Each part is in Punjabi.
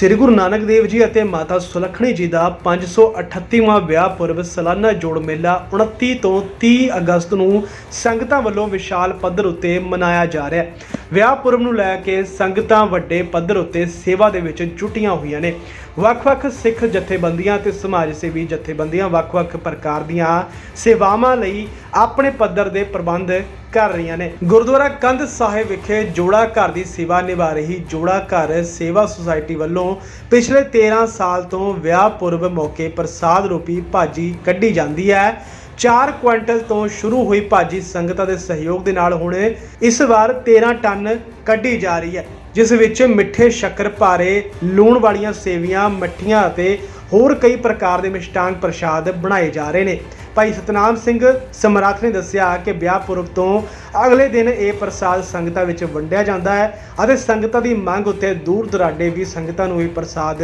ਸ੍ਰੀ ਗੁਰੂ ਨਾਨਕ ਦੇਵ ਜੀ ਅਤੇ ਮਾਤਾ ਸੁਲੱਖਣੀ ਜੀ ਦਾ 538ਵਾਂ ਵਿਆਹ ਪੁਰਬ ਸਾਲਾਨਾ ਜੋੜ ਮੇਲਾ 29 ਤੋਂ 30 ਅਗਸਤ ਨੂੰ ਸੰਗਤਾਂ ਵੱਲੋਂ ਵਿਸ਼ਾਲ ਪੱਧਰ ਉੱਤੇ ਮਨਾਇਆ ਜਾ ਰਿਹਾ ਹੈ। ਵਿਆਹ ਪੁਰਬ ਨੂੰ ਲੈ ਕੇ ਸੰਗਤਾਂ ਵੱਡੇ ਪੱਧਰ ਉੱਤੇ ਸੇਵਾ ਦੇ ਵਿੱਚ ਜੁਟੀਆਂ ਹੋਈਆਂ ਨੇ। ਵੱਖ-ਵੱਖ ਸਿੱਖ ਜਥੇਬੰਦੀਆਂ ਤੇ ਸਮਾਜ ਸੇਵੀ ਜਥੇਬੰਦੀਆਂ ਵੱਖ-ਵੱਖ ਪ੍ਰਕਾਰ ਦੀਆਂ ਸੇਵਾਵਾਂ ਲਈ ਆਪਣੇ ਪੱਧਰ ਦੇ ਪ੍ਰਬੰਧ ਕਰ ਰਹੀਆਂ ਨੇ। ਗੁਰਦੁਆਰਾ ਕੰਧ ਸਾਹਿਬ ਵਿਖੇ ਜੋੜਾ ਘਰ ਦੀ ਸੇਵਾ ਨਿਭਾ ਰਹੀ ਜੋੜਾ ਘਰ ਸੇਵਾ ਸੁਸਾਇਟੀ ਵੱਲੋਂ ਪਿਛਲੇ 13 ਸਾਲ ਤੋਂ ਵਿਆਹ ਪੁਰਬ ਮੌਕੇ ਪ੍ਰਸਾਦ ਰੂਪੀ ਭਾਜੀ ਕੱਢੀ ਜਾਂਦੀ ਹੈ। 4 ਕੁਇੰਟਲ ਤੋਂ ਸ਼ੁਰੂ ਹੋਈ ਭਾਜੀ ਸੰਗਤਾਂ ਦੇ ਸਹਿਯੋਗ ਦੇ ਨਾਲ ਹੁਣ ਇਸ ਵਾਰ 13 ਟਨ ਕੱਢੀ ਜਾ ਰਹੀ ਹੈ, ਜਿਸ ਵਿੱਚ ਮਿੱਠੇ ਸ਼ੱਕਰ ਭਾਰੇ, ਲੂਣ ਵਾਲੀਆਂ ਸੇਵੀਆਂ, ਮੱਠੀਆਂ ਅਤੇ ਹੋਰ ਕਈ ਪ੍ਰਕਾਰ ਦੇ ਮਿਸ਼ਟਾਂਗ ਪ੍ਰਸ਼ਾਦ ਬਣਾਏ ਜਾ ਰਹੇ ਨੇ। ਭਾਈ ਸਤਨਾਮ ਸਿੰਘ ਸਮਰਾਥ ਨੇ ਦੱਸਿਆ ਕਿ ਵਿਆਹ ਪੁਰਬ ਤੋਂ ਅਗਲੇ ਦਿਨ ਇਹ ਪ੍ਰਸਾਦ ਸੰਗਤਾਂ ਵਿੱਚ ਵੰਡਿਆ ਜਾਂਦਾ ਹੈ ਅਤੇ ਸੰਗਤਾਂ ਦੀ ਮੰਗ ਉੱਤੇ ਦੂਰ ਦੁਰਾਡੇ ਵੀ ਸੰਗਤਾਂ ਨੂੰ ਇਹ ਪ੍ਰਸਾਦ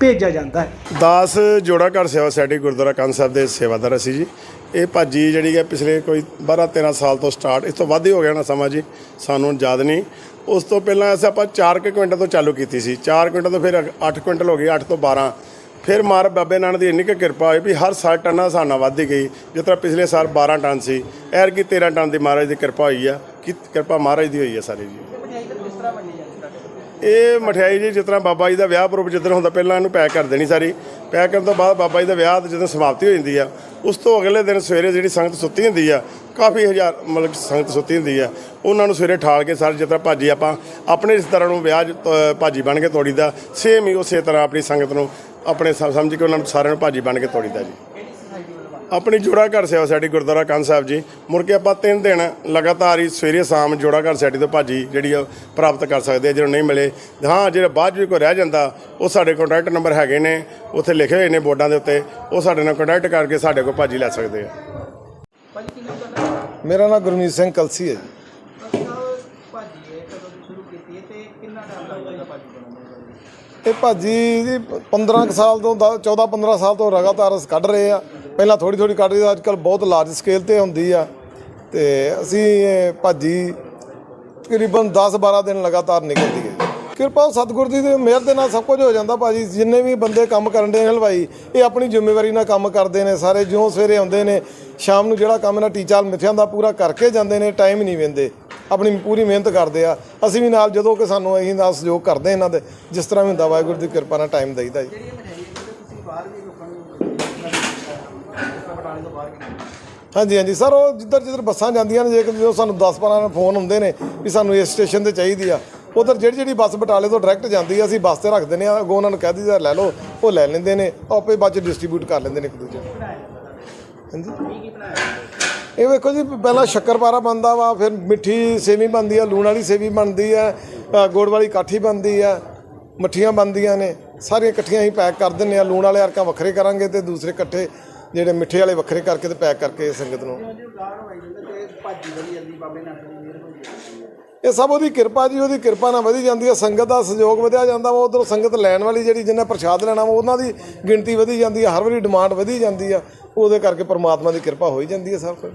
ਭੇਜਿਆ ਜਾਂਦਾ ਹੈ। ਦਾਸ ਜੋੜਾ ਘਰ ਸੇਵਾ ਸੋਸਾਇਟੀ ਗੁਰਦੁਆਰਾ ਕੰਨ ਸਾਹਿਬ ਦੇ ਸੇਵਾਦਾਰ ਅਸੀਂ ਜੀ। ਇਹ ਭਾਜੀ ਜਿਹੜੀ ਹੈ ਪਿਛਲੇ ਕੋਈ 12 13 ਸਾਲ ਤੋਂ ਸਟਾਰਟ ਇਸ ਤੋਂ ਵੱਧ ਹੀ ਹੋ ਗਿਆ ਨਾ ਸਮਾਂ ਜੀ, ਸਾਨੂੰ ਯਾਦ ਨਹੀਂ। ਉਸ ਤੋਂ ਪਹਿਲਾਂ ਅਸੀਂ ਆਪਾਂ 4 ਕੁਇੰਟਲ ਤੋਂ ਚਾਲੂ ਕੀਤੀ ਸੀ। 4 ਕੁਇੰਟਲ ਤੋਂ ਫਿਰ 8 ਕੁਇੰਟਲ ਹੋ ਗਈ 8 ਤੋਂ 12 ਫਿਰ ਮਾਰ ਬਾਬੇ ਨਾਨਕ ਦੀ ਇੰਨੀ ਕੁ ਕਿਰਪਾ ਹੋਈ ਵੀ ਹਰ ਸਾਲ ਟਨਾਂ ਸਾਨਾ ਵੱਧਦੀ ਗਈ। ਜਿਸ ਤਰ੍ਹਾਂ ਪਿਛਲੇ ਸਾਲ 12 ਟਨ ਸੀ ਐਰ ਕੀ 13 ਟਨ ਦੀ ਮਹਾਰਾਜ ਦੀ ਕਿਰਪਾ ਹੋਈ ਆ। ਕਿ ਕਿਰਪਾ ਮਹਾਰਾਜ ਦੀ ਹੋਈ ਆ ਸਾਰੀ ਜੀ। ਇਹ ਮਠਿਆਈ ਜੀ ਜਿਸ ਤਰ੍ਹਾਂ ਬਾਬਾ ਜੀ ਦਾ ਵਿਆਹ ਪੁਰਬ ਜਿੱਦਣ ਹੁੰਦਾ ਪਹਿਲਾਂ ਇਹਨੂੰ ਪੈਕ ਕਰ ਦੇਣੀ ਸਾਰੀ। ਪੈਕ ਕਰਨ ਤੋਂ ਬਾਅਦ ਬਾਬਾ ਜੀ ਦਾ ਵਿਆਹ ਜਦੋਂ ਸਮਾਪਤੀ ਹੋ ਜਾਂਦੀ ਆ ਉਸ ਤੋਂ ਅਗਲੇ ਦਿਨ ਸਵੇਰੇ ਜਿਹੜੀ ਸੰਗਤ ਸੁੱਤੀ ਹੁੰਦੀ ਆ ਕਾਫੀ ਹਜ਼ਾਰ ਮਤਲਬ ਸੰਗਤ ਸੁੱਤੀ ਹੁੰਦੀ ਆ। ਉਹਨਾਂ ਨੂੰ ਸਵੇਰੇ ਠਾਲ ਕੇ ਸਾਰੇ ਜਿਸ ਤਰ੍ਹਾਂ ਭਾਜੀ ਆਪਾਂ ਆਪਣੇ ਰਿਸ਼ਤੇਦਾਰਾਂ ਨੂੰ ਵਿਆਹ 'ਚ, ਅ, ਭਾਜੀ ਬਣ ਕੇ ਤੋੜੀਦਾ। ਸੇਮ ਹੀ ਉਸੇ ਤਰ੍ਹਾਂ ਆਪਣੀ ਸੰਗਤ ਨੂੰ ਆਪਣੇ ਸਮ ਸਮਝ ਕੇ ਉਹਨਾਂ ਨੂੰ ਸਾਰਿਆਂ ਨੂੰ ਭਾਜੀ ਬਣ ਕੇ ਤੋੜੀਦਾ ਜੀ। ਆਪਣੀ ਜੋੜਾ ਘਰ ਸੇਵਾ ਸਾਡੀ ਗੁਰਦੁਆਰਾ ਕੰਨ ਸਾਹਿਬ ਜੀ। ਮੁੜ ਕੇ ਆਪਾਂ ਤਿੰਨ ਦਿਨ ਲਗਾਤਾਰ ਹੀ ਸਵੇਰੇ ਸ਼ਾਮ ਜੋੜਾ ਘਰ ਸੋਸਾਇਟੀ ਤੋਂ ਭਾਜੀ ਜਿਹੜੀ ਆ ਪ੍ਰਾਪਤ ਕਰ ਸਕਦੇ ਆ ਜਦੋਂ ਨਹੀਂ ਮਿਲੇ। ਹਾਂ ਜਿਹੜਾ ਬਾਅਦ 'ਚ ਵੀ ਕੋਈ ਰਹਿ ਜਾਂਦਾ ਉਹ ਸਾਡੇ ਕੰਟੈਕਟ ਨੰਬਰ ਹੈਗੇ ਨੇ। ਉੱਥੇ ਲਿਖੇ ਹੋਏ ਨੇ ਬੋਰਡਾਂ ਦੇ ਉੱਤੇ। ਉਹ ਸਾਡੇ ਨਾਲ ਕੰਟੈਕਟ ਕਰਕੇ ਸਾਡੇ ਕੋਲ ਭਾਜੀ ਲੈ ਸਕਦੇ ਆ। ਮੇਰਾ ਨਾਮ ਗੁਰਮੀਤ ਸਿੰਘ ਕਲਸੀ ਹੈ ਜੀ। ਇਹ ਭਾਜੀ ਜੀ 15 ਕੁ ਸਾਲ ਤੋਂ 14 15 ਸਾਲ ਤੋਂ ਲਗਾਤਾਰ ਅਸੀਂ ਕੱਢ ਰਹੇ ਆ ਪਹਿਲਾਂ ਥੋੜੀ ਥੋੜੀ ਕੱਢ ਰਹੀ ਅੱਜ ਕੱਲ ਬਹੁਤ ਲਾਰਜ ਸਕੇਲ ਤੇ ਹੁੰਦੀ ਆ। ਤੇ ਅਸੀਂ ਇਹ ਭਾਜੀ ਤਕਰੀਬਨ 10 12 ਦਿਨ ਲਗਾਤਾਰ ਨਿਕਲਦੀ ਹੈ। ਕਿਰਪਾ ਸਤਿਗੁਰ ਦੀ ਦੇ ਮਿਹਰ ਦੇ ਨਾਲ ਸਭ ਕੁਝ ਹੋ ਜਾਂਦਾ ਭਾਜੀ। ਜਿੰਨੇ ਵੀ ਬੰਦੇ ਕੰਮ ਕਰਨ ਦੇ ਹਲਵਾਈ ਇਹ ਆਪਣੀ ਜ਼ਿੰਮੇਵਾਰੀ ਨਾਲ ਕੰਮ ਕਰਦੇ ਨੇ। ਸਾਰੇ ਜਿਉਂ ਸਵੇਰੇ ਆਉਂਦੇ ਨੇ ਸ਼ਾਮ ਨੂੰ ਜਿਹੜਾ ਕੰਮ ਇਹਨਾਂ ਟੀਚਾ ਮਿੱਥਿਆਂ ਦਾ ਪੂਰਾ ਕਰਕੇ ਜਾਂਦੇ ਨੇ ਟਾਈਮ ਨਹੀਂ ਵੇਂਦੇ। ਆਪਣੀ ਪੂਰੀ ਮਿਹਨਤ ਕਰਦੇ ਆ। ਅਸੀਂ ਵੀ ਨਾਲ ਜਦੋਂ ਕਿ ਸਾਨੂੰ ਅਸੀਂ ਨਾਲ ਸਹਿਯੋਗ ਕਰਦੇ ਇਹਨਾਂ ਦੇ ਜਿਸ ਤਰ੍ਹਾਂ ਵੀ ਹੁੰਦਾ ਵਾਹਿਗੁਰੂ ਦੀ ਕਿਰਪਾ ਨਾਲ ਟਾਈਮ ਦੇਈਦਾ ਜੀ। ਹਾਂਜੀ ਹਾਂਜੀ। ਸਰ ਉਹ ਜਿੱਧਰ ਜਿੱਧਰ ਬੱਸਾਂ ਜਾਂਦੀਆਂ ਨੇ ਜੇ ਕਿ ਜਦੋਂ ਸਾਨੂੰ 10 12 ਫੋਨ ਹੁੰਦੇ ਨੇ ਵੀ ਸਾਨੂੰ ਇਸ ਸਟੇਸ਼ਨ ਤੇ ਚਾਹੀਦੀ ਆ ਉਧਰ ਜਿਹੜੀ ਜਿਹੜੀ ਬੱਸ ਬਟਾਲੇ ਤੋਂ ਡਾਇਰੈਕਟ ਜਾਂਦੀ ਆ ਅਸੀਂ ਬੱਸ ਤੇ ਰੱਖ ਦਿੰਦੇ ਆ ਅੱਗੋਂ ਉਹਨਾਂ ਨੂੰ ਕਹਿ ਦਈਦਾ ਲੈ ਲਓ ਉਹ ਲੈ ਲੈਂਦੇ ਨੇ ਆਪੇ ਬਾਅਦ ਚ ਡਿਸਟ੍ਰੀਬਿਊਟ ਕਰ ਲੈਂਦੇ ਨੇ ਇੱਕ ਦੂਜੇ ਨੂੰ। ਹਾਂਜੀ? ਇਹ ਵੇਖੋ ਜੀ ਪਹਿਲਾਂ ਸ਼ੱਕਰਪਾਰਾ ਬਣਦਾ ਵਾ ਫਿਰ ਮਿੱਠੀ ਸੇਵੀ ਬਣਦੀ ਆ ਲੂਣ ਵਾਲੀ ਸੇਵੀ ਬਣਦੀ ਆ ਅ, ਗੁੜ ਵਾਲੀ ਕਾਠੀ ਬਣਦੀ ਆ ਮੱਠੀਆਂ ਬਣਦੀਆਂ ਨੇ ਸਾਰੀਆਂ ਇਕੱਠੀਆਂ ਹੀ ਪੈਕ ਕਰ ਦਿੰਨੇ ਆ ਲੂਣ ਵਾਲੇ ਅਰਕਾਂ ਵੱਖਰੇ ਕਰਾਂਗੇ ਤੇ ਦੂਸਰੇ ਇਕੱਠੇ ਜਿਹੜੇ ਮਿੱਠੇ ਵਾਲੇ ਵੱਖਰੇ ਕਰਕੇ ਤੇ ਪੈਕ ਕਰਕੇ ਸੰਗਤ ਨੂੰ। ਇਹ ਸਭ ਉਹਦੀ ਕਿਰਪਾ ਜੀ, ਉਹਦੀ ਕਿਰਪਾ ਨਾਲ ਵਧੀ ਜਾਂਦੀ ਹੈ। ਸੰਗਤ ਦਾ ਸਹਿਯੋਗ ਵਧਿਆ ਜਾਂਦਾ ਵਾ, ਉਧਰੋਂ ਸੰਗਤ ਲੈਣ ਵਾਲੀ ਜਿਹੜੀ ਜਿਹਨੇ ਪ੍ਰਸ਼ਾਦ ਲੈਣਾ ਵਾ, ਉਹਨਾਂ ਦੀ ਗਿਣਤੀ ਵਧੀ ਜਾਂਦੀ ਹੈ। ਹਰ ਵਾਰੀ ਡਿਮਾਂਡ ਵਧੀ ਜਾਂਦੀ ਆ। ਉਹਦੇ ਕਰਕੇ ਪਰਮਾਤਮਾ ਦੀ ਕਿਰਪਾ ਹੋਈ ਜਾਂਦੀ ਹੈ ਸਭ ਕੁਝ